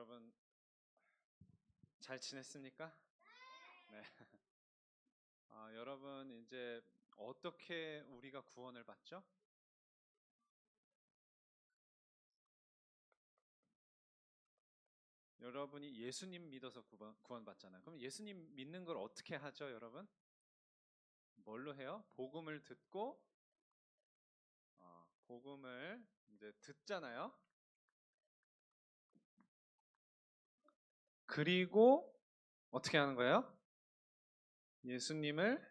여러분 잘 지냈습니까? 네. 아, 여러분 이제 어떻게 우리가 구원을 받죠? 여러분이 예수님 믿어서 구원, 구원 받잖아요. 그럼 예수님 믿는 걸 어떻게 하죠, 여러분? 뭘로 해요? 복음을 듣고 어, 복음을 이제 듣잖아요. 그리고 어떻게 하는 거예요? 예수님을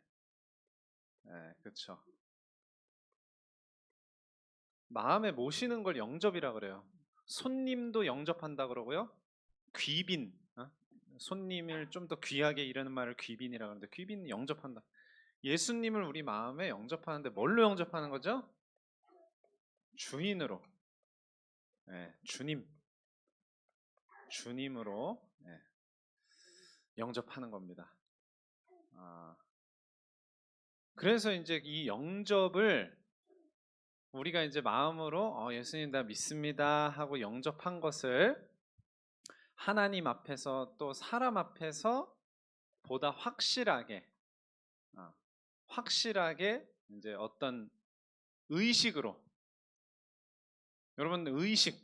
네, 그렇죠. 마음에 모시는 걸 영접이라 그래요. 손님도 영접한다 그러고요. 귀빈, 어? 손님을 좀 더 귀하게 이르는 말을 귀빈이라 그러는데 귀빈 영접한다. 예수님을 우리 마음에 영접하는데 뭘로 영접하는 거죠? 주인으로. 네, 주님. 주님으로 네, 영접하는 겁니다. 아, 그래서 이제 이 영접을 우리가 이제 마음으로 어, 예수님 나 믿습니다 하고 영접한 것을 하나님 앞에서 또 사람 앞에서 보다 확실하게 어, 확실하게 이제 어떤 의식으로 여러분 의식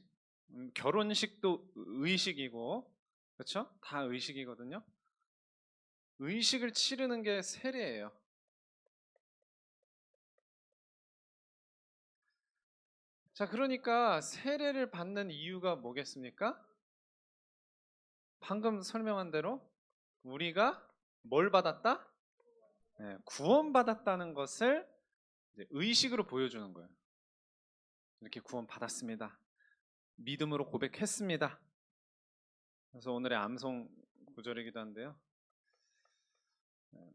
음, 결혼식도 의식이고 그렇죠? 다 의식이거든요. 의식을 치르는 게 세례예요. 자, 그러니까 세례를 받는 이유가 뭐겠습니까? 방금 설명한 대로 우리가 뭘 받았다? 네, 구원받았다는 것을 의식으로 보여주는 거예요. 이렇게 구원받았습니다. 믿음으로 고백했습니다. 그래서 오늘의 암송 구절이기도 한데요.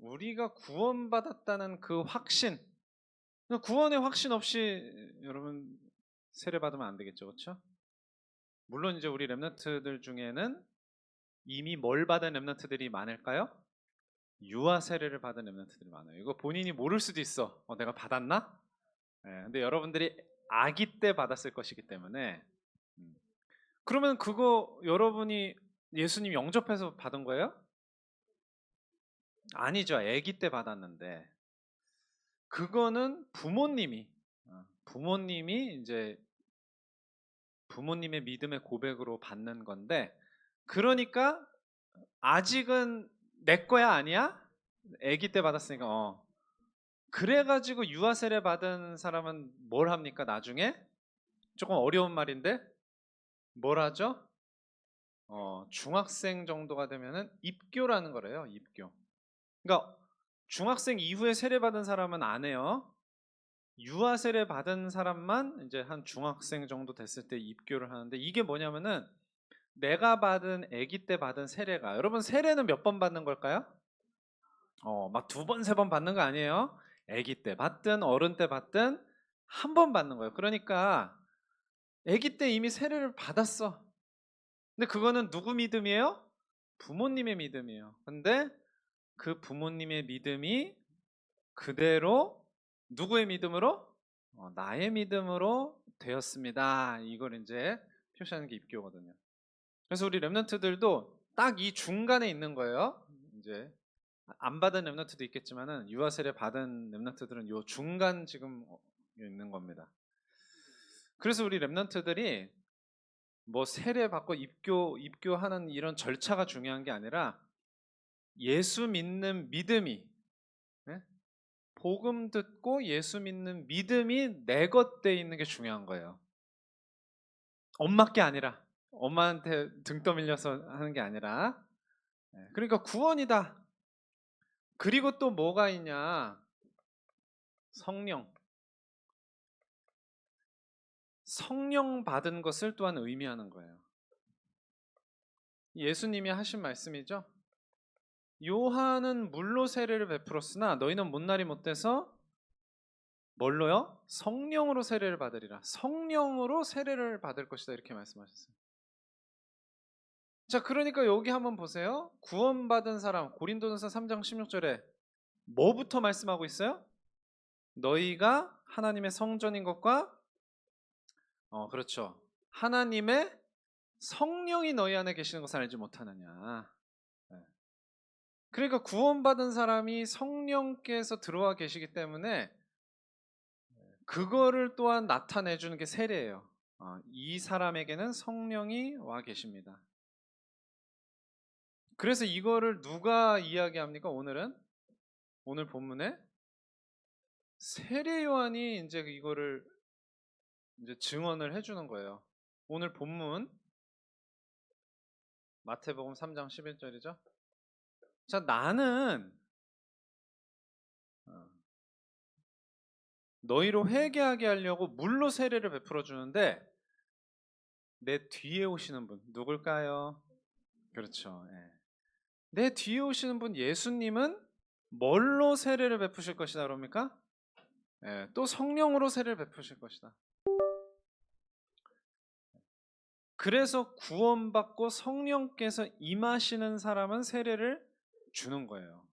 우리가 구원받았다는 그 확신, 구원의 확신 없이 여러분 세례 받으면 안 되겠죠, 그렇죠? 물론 이제 우리 렘너트들 중에는 이미 뭘 받은 렘너트들이 많을까요? 유아 세례를 받은 렘너트들이 많아요. 이거 본인이 모를 수도 있어. 어, 내가 받았나? 네, 근데 여러분들이 아기 때 받았을 것이기 때문에 음. 그러면 그거 여러분이 예수님 영접해서 받은 거예요? 아니죠. 아기 때 받았는데 그거는 부모님이 어, 부모님이 이제 부모님의 믿음의 고백으로 받는 건데 그러니까 아직은 내 거야 아니야? 아기 때 받았으니까 어. 그래가지고 유아 세례 받은 사람은 뭘 합니까 나중에? 조금 어려운 말인데 뭘 하죠? 어, 중학생 정도가 되면은 입교라는 거래요. 입교. 그러니까 중학생 이후에 세례 받은 사람은 안 해요. 유아 세례 받은 사람만 이제 한 중학생 정도 됐을 때 입교를 하는데 이게 뭐냐면은 내가 받은 아기 때 받은 세례가 여러분 세례는 몇 번 받는 걸까요? 어, 막 두 번, 세 번 받는 거 아니에요. 아기 때 받든 어른 때 받든 한 번 받는 거예요. 그러니까 아기 때 이미 세례를 받았어. 근데 그거는 누구 믿음이에요? 부모님의 믿음이에요. 근데 그 부모님의 믿음이 그대로 누구의 믿음으로? 어, 나의 믿음으로 되었습니다. 이걸 이제 표시하는 게 입교거든요. 그래서 우리 렘넌트들도 딱 이 중간에 있는 거예요. 이제 안 받은 렘넌트도 있겠지만은 유아 세례 받은 렘넌트들은 요 중간 지금 있는 겁니다. 그래서 우리 렘넌트들이 뭐 세례 받고 입교 입교하는 이런 절차가 중요한 게 아니라 예수 믿는 믿음이 네? 복음 듣고 예수 믿는 믿음이 내 것 돼 있는 게 중요한 거예요. 엄마께 아니라 엄마한테 등 떠밀려서 하는 게 아니라 네, 그러니까 구원이다. 그리고 또 뭐가 있냐? 성령. 성령 받은 것을 또한 의미하는 거예요. 예수님이 하신 말씀이죠. 요한은 물로 세례를 베풀었으나 너희는 못날이 못돼서 뭘로요? 성령으로 세례를 받으리라. 성령으로 세례를 받을 것이다 이렇게 말씀하셨어요. 자, 그러니까 여기 한번 보세요. 구원받은 사람 고린도전서 3장 16절에 뭐부터 말씀하고 있어요? 너희가 하나님의 성전인 것과 어, 그렇죠. 하나님의 성령이 너희 안에 계시는 것을 알지 못하느냐. 네. 그러니까 구원받은 사람이 성령께서 들어와 계시기 때문에 그거를 또한 나타내 주는 게 세례예요. 아, 이 사람에게는 성령이 와 계십니다. 그래서 이거를 누가 이야기합니까? 오늘은 오늘 본문에 세례 요한이 이제 이거를 이제 증언을 해주는 거예요. 오늘 본문 마태복음 3장 11절이죠. 자 나는 어, 너희로 회개하게 하려고 물로 세례를 베풀어 주는데 내 뒤에 오시는 분 누굴까요? 그렇죠. 예. 내 뒤에 오시는 분 예수님은 뭘로 세례를 베푸실 것이다 그럽니까? 예, 또 성령으로 세례를 베푸실 것이다. 그래서 구원받고 성령께서 임하시는 사람은 세례를 주는 거예요.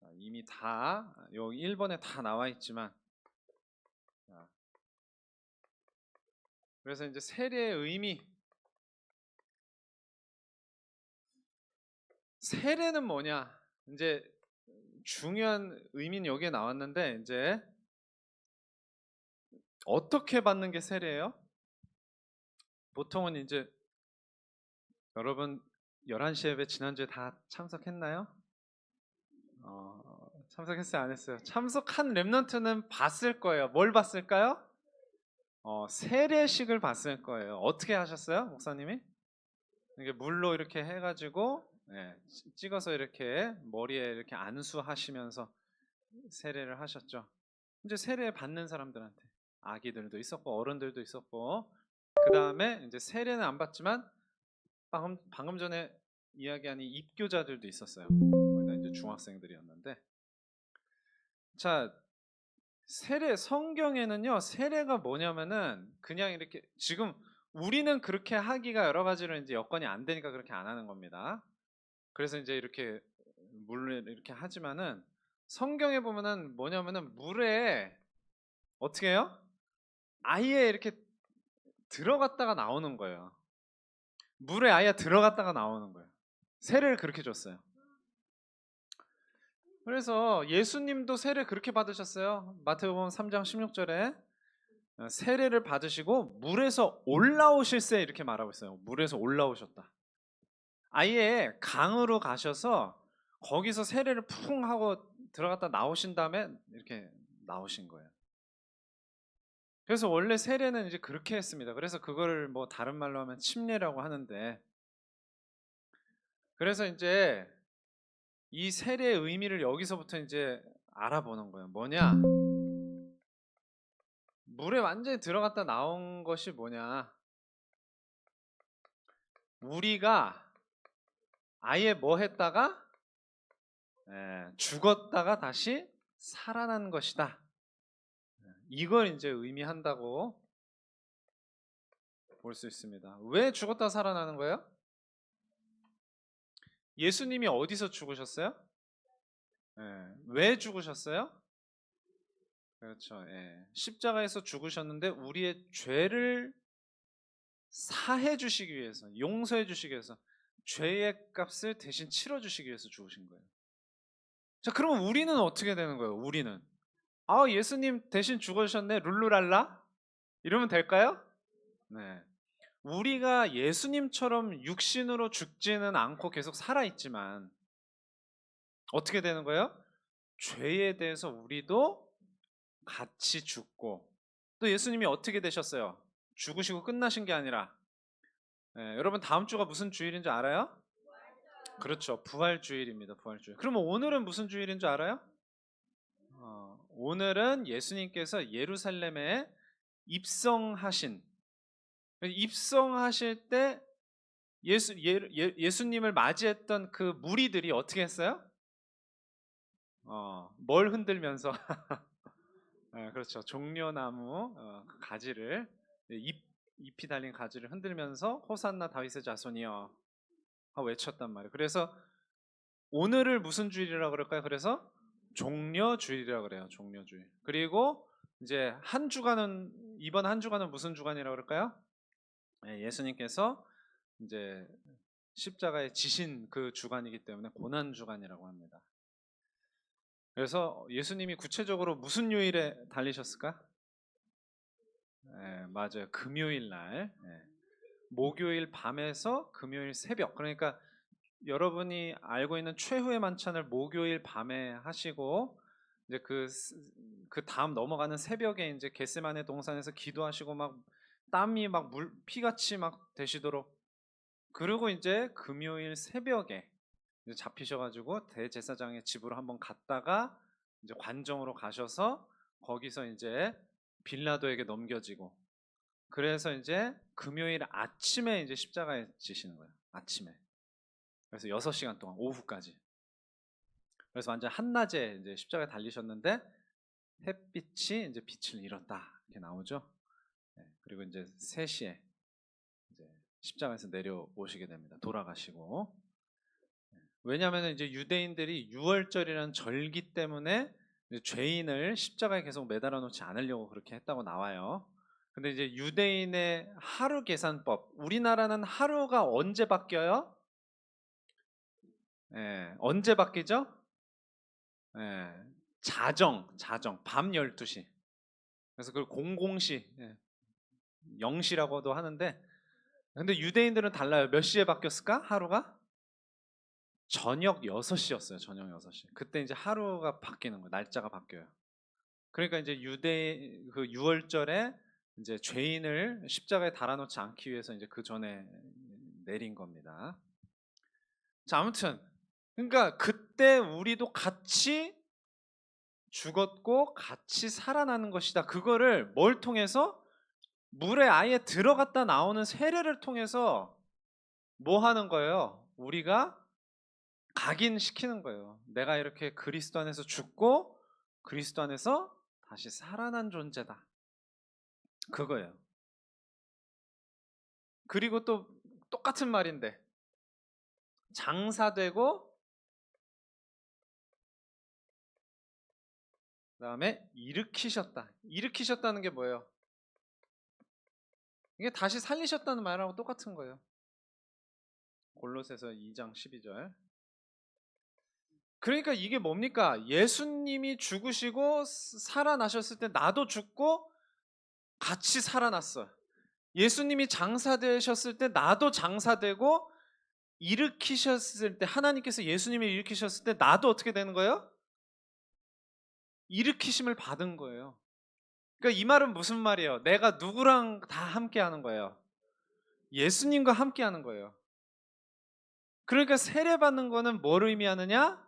자, 이미 다 여기 1번에 다 나와 있지만 자, 그래서 이제 세례의 의미 세례는 뭐냐? 이제 중요한 의미는 여기에 나왔는데 이제 어떻게 받는 게 세례예요? 보통은 이제 여러분 11시 예배 지난주에 다 참석했나요? 어, 참석했어요? 안 했어요? 참석한 랩런트는 봤을 거예요. 뭘 봤을까요? 어, 세례식을 봤을 거예요. 어떻게 하셨어요? 목사님이? 이게 물로 이렇게 해가지고 예, 찌- 찍어서 이렇게 머리에 이렇게 안수하시면서 세례를 하셨죠. 이제 세례 받는 사람들한테 아기들도 있었고 어른들도 있었고 그 다음에 이제 세례는 안 받지만 방금 방금 전에 이야기한 이 입교자들도 있었어요. 거기다 이제 중학생들이었는데 자 세례 성경에는요 세례가 뭐냐면은 그냥 이렇게 지금 우리는 그렇게 하기가 여러 가지로 이제 여건이 안 되니까 그렇게 안 하는 겁니다. 그래서 이제 이렇게 물을 이렇게 하지만은 성경에 보면은 뭐냐면은 물에 어떻게 해요? 아예 이렇게 들어갔다가 나오는 거예요. 물에 아예 들어갔다가 나오는 거예요. 세례를 그렇게 줬어요. 그래서 예수님도 세례 그렇게 받으셨어요. 마태복음 3장 16절에 어, 세례를 받으시고 물에서 올라오실세 이렇게 말하고 있어요. 물에서 올라오셨다. 아예 강으로 가셔서 거기서 세례를 풍 하고 들어갔다 나오신 다음에 이렇게 나오신 거예요. 그래서 원래 세례는 이제 그렇게 했습니다. 그래서 그거를 뭐 다른 말로 하면 침례라고 하는데 그래서 이제 이 세례의 의미를 여기서부터 이제 알아보는 거예요. 뭐냐? 물에 완전히 들어갔다 나온 것이 뭐냐? 우리가 아예 뭐 했다가 예, 죽었다가 다시 살아난 것이다. 이걸 이제 의미한다고 볼 수 있습니다. 왜 죽었다 살아나는 거예요? 예수님이 어디서 죽으셨어요? 예, 왜 죽으셨어요? 그렇죠. 예. 십자가에서 죽으셨는데 우리의 죄를 사해 주시기 위해서, 용서해 주시기 위해서 죄의 값을 대신 치러 주시기 위해서 죽으신 거예요. 자, 그러면 우리는 어떻게 되는 거예요? 우리는 아, 예수님 대신 죽으셨네. 룰루랄라? 이러면 될까요? 네. 우리가 예수님처럼 육신으로 죽지는 않고 계속 살아있지만 어떻게 되는 거예요? 죄에 대해서 우리도 같이 죽고 또 예수님이 어떻게 되셨어요? 죽으시고 끝나신 게 아니라 네, 여러분 다음 주가 무슨 주일인 줄 알아요? 그렇죠. 부활주일입니다. 부활주일. 그러면 오늘은 무슨 주일인 줄 알아요? 어, 오늘은 예수님께서 예루살렘에 입성하신 입성하실 때 예수 예, 예, 예수님을 맞이했던 그 무리들이 어떻게 했어요? 어, 뭘 흔들면서 네, 그렇죠. 종려나무 어, 그 가지를 잎 잎이 달린 가지를 흔들면서 호산나 다윗의 자손이여 외쳤단 말이에요. 그래서 오늘을 무슨 주일이라고 그럴까요? 그래서 종려주일이라고 그래요. 종려주일. 그리고 이제 한 주간은 이번 한 주간은 무슨 주간이라고 그럴까요? 예, 예수님께서 이제 십자가에 지신 그 주간이기 때문에 고난 주간이라고 합니다. 그래서 예수님이 구체적으로 무슨 요일에 달리셨을까? 예, 맞아요. 금요일 날. 예. 목요일 밤에서 금요일 새벽. 그러니까 여러분이 알고 있는 최후의 만찬을 목요일 밤에 하시고 이제 그, 스- 그 다음 넘어가는 새벽에 이제 겟세마네 동산에서 기도하시고 막 땀이 막 물 피같이 막 되시도록 그리고 이제 금요일 새벽에 이제 잡히셔가지고 대제사장의 집으로 한번 갔다가 이제 관정으로 가셔서 거기서 이제 빌라도에게 넘겨지고 그래서 이제 금요일 아침에 이제 십자가에 지시는 거예요. 아침에. 그래서 6시간 동안 오후까지. 그래서 완전 한낮에 이제 십자가에 달리셨는데 햇빛이 이제 빛을 잃었다. 이렇게 나오죠. 네, 그리고 이제 3시에 이제 십자가에서 내려오시게 됩니다. 돌아가시고. 네, 왜냐하면 이제 유대인들이 유월절이라는 절기 때문에 죄인을 십자가에 계속 매달아 놓지 않으려고 그렇게 했다고 나와요. 근데 이제 유대인의 하루 계산법, 우리나라는 하루가 언제 바뀌어요? 예, 언제 바뀌죠? 예, 자정, 자정, 밤 12시. 그래서 그걸 공공시, 예, 0시라고도 하는데, 근데 유대인들은 달라요. 몇 시에 바뀌었을까? 하루가? 저녁 6시였어요. 저녁 6시. 그때 이제 하루가 바뀌는 거예요. 날짜가 바뀌어요. 그러니까 이제 유대 그 6월절에 이제 죄인을 십자가에 달아놓지 않기 위해서 이제 그 전에 내린 겁니다. 자, 아무튼 그러니까 그때 우리도 같이 죽었고 같이 살아나는 것이다. 그거를 뭘 통해서 물에 아예 들어갔다 나오는 세례를 통해서 뭐 하는 거예요? 우리가 각인시키는 거예요. 내가 이렇게 그리스도 안에서 죽고 그리스도 안에서 다시 살아난 존재다. 그거예요. 그리고 또 똑같은 말인데 장사되고 그 다음에 일으키셨다. 일으키셨다는 게 뭐예요? 이게 다시 살리셨다는 말하고 똑같은 거예요. 골로새서 2장 12절. 그러니까 이게 뭡니까? 예수님이 죽으시고 스- 살아나셨을 때 나도 죽고 같이 살아났어. 예수님이 장사되셨을 때 나도 장사되고 일으키셨을 때 하나님께서 예수님을 일으키셨을 때 나도 어떻게 되는 거예요? 일으키심을 받은 거예요. 그러니까 이 말은 무슨 말이에요? 내가 누구랑 다 함께 하는 거예요. 예수님과 함께 하는 거예요. 그러니까 세례 받는 거는 뭘 의미하느냐?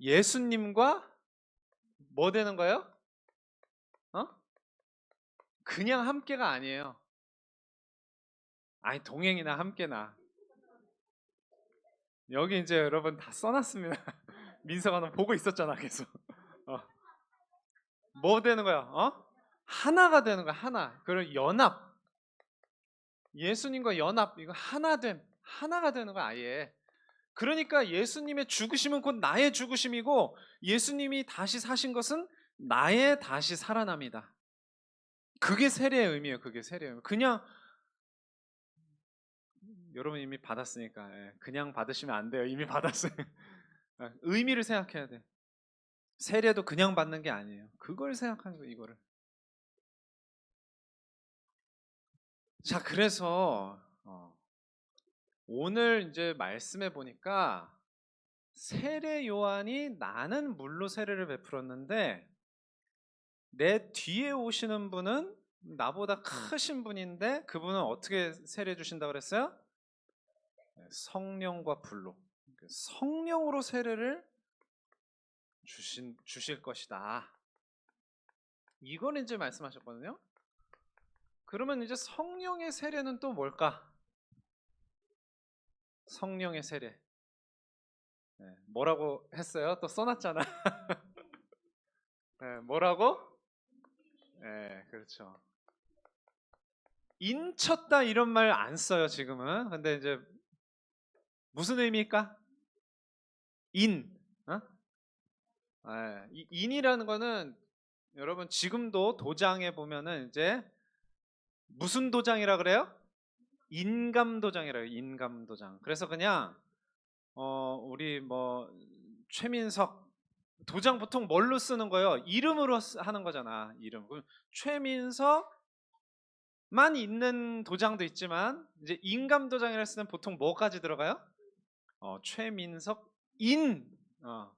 예수님과 뭐 되는 거예요? 어? 그냥 함께가 아니에요. 아니 동행이나 함께나. 여기 이제 여러분 다 써놨습니다. 민서가 너 보고 있었잖아 계속. 어. 뭐 되는 거야? 어? 하나가 되는 거야 하나. 그리고 연합. 예수님과 연합 이거 하나됨 하나가 되는 거야 아예. 그러니까 예수님의 죽으심은 곧 나의 죽으심이고 예수님이 다시 사신 것은 나의 다시 살아남이다. 그게 세례의 의미예요. 그게 세례의 의미. 그냥 여러분 이미 받았으니까 예, 그냥 받으시면 안 돼요. 이미 받았어요. 예, 의미를 생각해야 돼. 세례도 그냥 받는 게 아니에요. 그걸 생각하는 거예요. 이거를. 자, 그래서 어, 오늘 이제 말씀해 보니까 세례 요한이 나는 물로 세례를 베풀었는데 내 뒤에 오시는 분은 나보다 크신 분인데 그분은 어떻게 세례 주신다 그랬어요? 네, 성령과 불로 그 성령으로 세례를 주신 주실 것이다. 이걸 이제 말씀하셨거든요. 그러면 이제 성령의 세례는 또 뭘까? 성령의 세례. 네, 뭐라고 했어요? 또 써놨잖아. 네, 뭐라고? 네, 그렇죠. 인쳤다 이런 말 안 써요 지금은. 근데 이제 무슨 의미일까? 인. 어? 네, 이 인이라는 거는 여러분 지금도 도장에 보면은 이제 무슨 도장이라 그래요? 인감 도장이라요. 인감 도장. 그래서 그냥 어 우리 뭐 최민석 도장 보통 뭘로 쓰는 거예요? 이름으로 쓰- 하는 거잖아. 이름. 그럼 최민석만 있는 도장도 있지만 이제 인감 도장이라 쓰는 보통 뭐까지 들어가요? 어, 최민석 인. 어,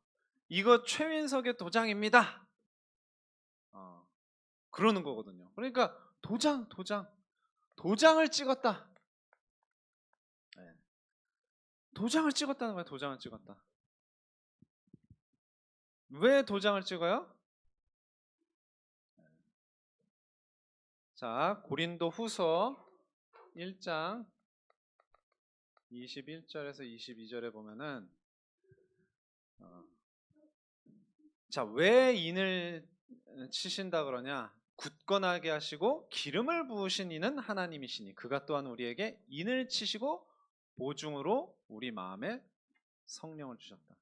이거 최민석의 도장입니다. 어, 그러는 거거든요. 그러니까 도장, 도장, 도장을 찍었다. 네. 도장을 찍었다는 거예요. 도장을 찍었다. 왜 도장을 찍어요? 자, 고린도 후서 1장 21절에서 22절에 보면은 어, 자, 왜 인을 치신다 그러냐? 굳건하게 하시고 기름을 부으신 이는 하나님이시니 그가 또한 우리에게 인을 치시고 보증으로 우리 마음에 성령을 주셨다.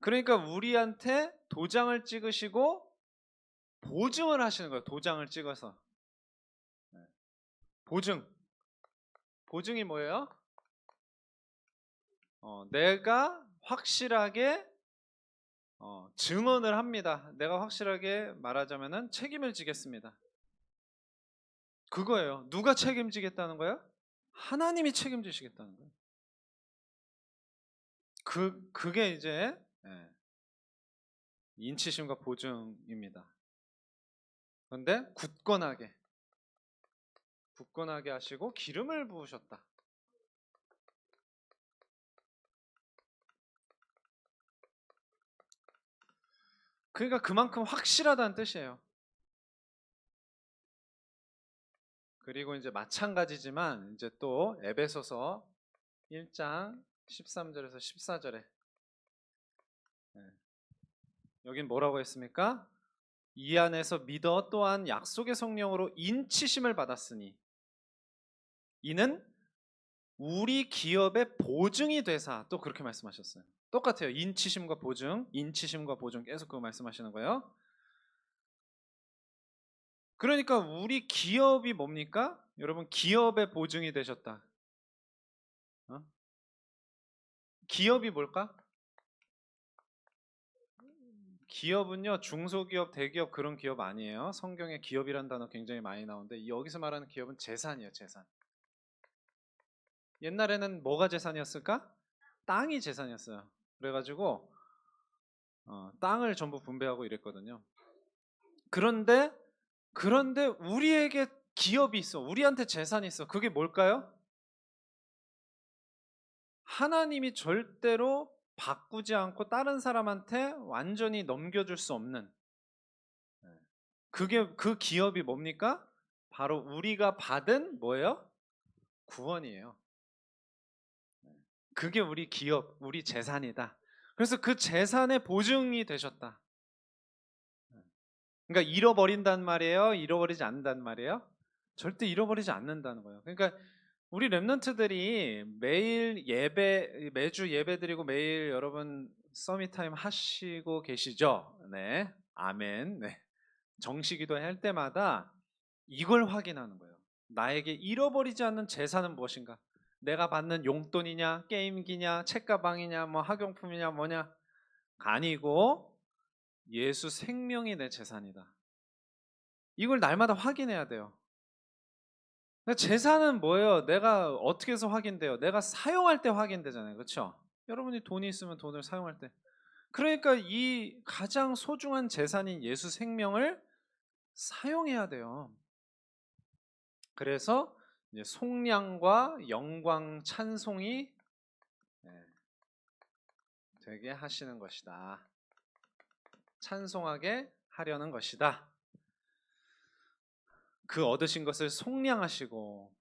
그러니까 우리한테 도장을 찍으시고 보증을 하시는 거예요. 도장을 찍어서. 네. 보증. 보증이 뭐예요? 어, 내가 확실하게 어, 증언을 합니다. 내가 확실하게 말하자면은 책임을 지겠습니다. 그거예요. 누가 책임지겠다는 거예요? 하나님이 책임지시겠다는 거예요. 그 그게 이제 예, 인치심과 보증입니다. 그런데 굳건하게 굳건하게 하시고 기름을 부으셨다. 그러니까 그만큼 확실하다는 뜻이에요. 그리고 이제 마찬가지지만 이제 또 에베소서 1장 13절에서 14절에 여긴 뭐라고 했습니까? 이 안에서 믿어 또한 약속의 성령으로 인치심을 받았으니 이는 우리 기업의 보증이 되사 또 그렇게 말씀하셨어요. 똑같아요. 인치심과 보증, 인치심과 보증 계속 그거 말씀하시는 거예요. 그러니까 우리 기업이 뭡니까? 여러분 기업의 보증이 되셨다. 어? 기업이 뭘까? 기업은요 중소기업, 대기업 그런 기업 아니에요. 성경에 기업이란 단어 굉장히 많이 나오는데 여기서 말하는 기업은 재산이에요, 재산. 옛날에는 뭐가 재산이었을까? 땅이 재산이었어요. 그래가지고 어, 땅을 전부 분배하고 이랬거든요. 그런데 그런데 우리에게 기업이 있어, 우리한테 재산이 있어. 그게 뭘까요? 하나님이 절대로 바꾸지 않고 다른 사람한테 완전히 넘겨줄 수 없는 그게 그 기업이 뭡니까? 바로 우리가 받은 뭐예요? 구원이에요. 그게 우리 기업, 우리 재산이다. 그래서 그 재산의 보증이 되셨다. 그러니까 잃어버린단 말이에요. 잃어버리지 않는단 말이에요. 절대 잃어버리지 않는다는 거예요. 그러니까 우리 랩런트들이 매일 예배 매주 예배 드리고 매일 여러분 서밋 타임 하시고 계시죠? 네. 아멘. 네. 정식기도 할 때마다 이걸 확인하는 거예요. 나에게 잃어버리지 않는 재산은 무엇인가? 내가 받는 용돈이냐, 게임기냐, 책가방이냐, 뭐 학용품이냐, 뭐냐 아니고 예수 생명이 내 재산이다. 이걸 날마다 확인해야 돼요. 재산은 뭐예요? 내가 어떻게 해서 확인돼요? 내가 사용할 때 확인되잖아요. 그렇죠? 여러분이 돈이 있으면 돈을 사용할 때. 그러니까 이 가장 소중한 재산인 예수 생명을 사용해야 돼요. 그래서 속량과 영광 찬송이 네, 되게 하시는 것이다. 찬송하게 하려는 것이다. 그 얻으신 것을 속량하시고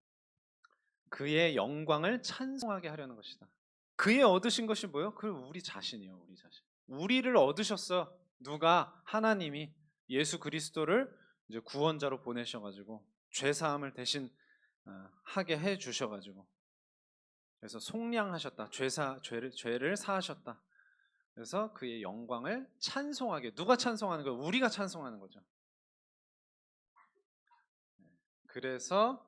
그의 영광을 찬송하게 하려는 것이다. 그의 얻으신 것이 뭐요? 그 우리 자신이요, 우리 자신. 우리를 얻으셨어. 누가 하나님이 예수 그리스도를 이제 구원자로 보내셔가지고 죄 사함을 대신 어, 하게 해 주셔가지고 그래서 속량하셨다. 죄사 죄를 죄를 사하셨다. 그래서 그의 영광을 찬송하게 누가 찬송하는 거예요? 우리가 찬송하는 거죠. 네. 그래서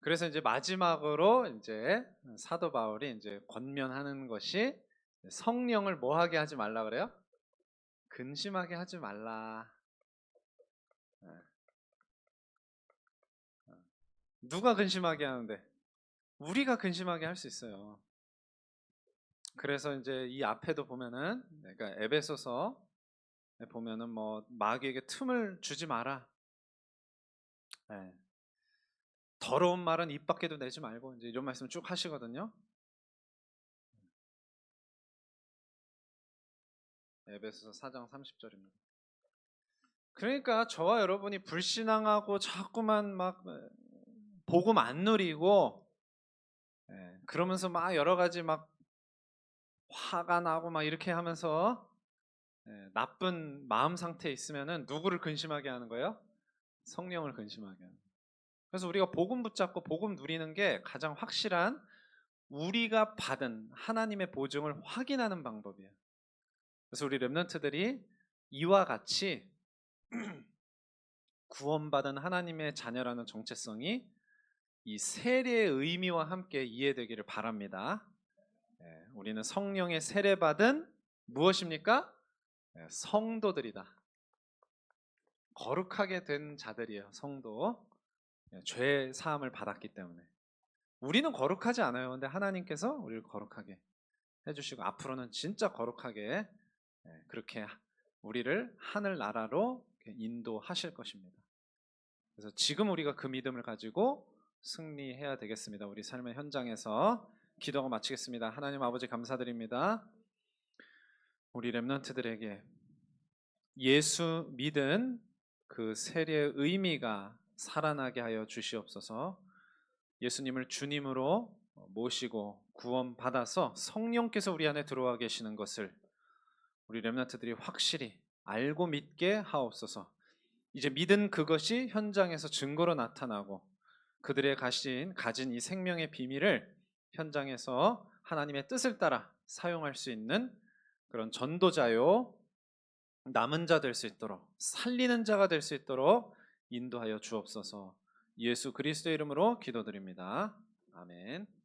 그래서 이제 마지막으로 이제 사도 바울이 이제 권면하는 것이 성령을 뭐하게 하지 말라 그래요? 근심하게 하지 말라. 누가 근심하게 하는데? 우리가 근심하게 할 수 있어요. 그래서 이제 이 앞에도 보면은 그러니까 에베소서 보면은 뭐 마귀에게 틈을 주지 마라. 네. 더러운 말은 입 밖에도 내지 말고 이제 이런 말씀 쭉 하시거든요. 에베소서 4장 30절입니다. 그러니까 저와 여러분이 불신앙하고 자꾸만 막 복음 안 누리고 예, 그러면서 막 여러 가지 막 화가 나고 막 이렇게 하면서 예, 나쁜 마음 상태에 있으면은 누구를 근심하게 하는 거예요? 성령을 근심하게 하는 거예요. 그래서 우리가 복음 붙잡고 복음 누리는 게 가장 확실한 우리가 받은 하나님의 보증을 확인하는 방법이에요. 그래서 우리 렘넌트들이 이와 같이 구원받은 하나님의 자녀라는 정체성이 이 세례의 의미와 함께 이해되기를 바랍니다. 예, 우리는 성령의 세례받은 무엇입니까? 예, 성도들이다. 거룩하게 된 자들이에요. 성도. 예, 죄 사함을 받았기 때문에. 우리는 거룩하지 않아요. 근데 하나님께서 우리를 거룩하게 해주시고 앞으로는 진짜 거룩하게 예, 그렇게 우리를 하늘 나라로 인도하실 것입니다. 그래서 지금 우리가 그 믿음을 가지고 승리해야 되겠습니다. 우리 삶의 현장에서 기도가 마치겠습니다. 하나님 아버지 감사드립니다. 우리 렘넌트들에게 예수 믿은 그 세례의 의미가 살아나게 하여 주시옵소서. 예수님을 주님으로 모시고 구원받아서 성령께서 우리 안에 들어와 계시는 것을 우리 렘넌트들이 확실히 알고 믿게 하옵소서. 이제 믿은 그것이 현장에서 증거로 나타나고 그들의 가신 가진 이 생명의 비밀을 현장에서 하나님의 뜻을 따라 사용할 수 있는 그런 전도자요 남은 자 될 수 있도록 살리는 자가 될 수 있도록 인도하여 주옵소서. 예수 그리스도의 이름으로 기도드립니다. 아멘.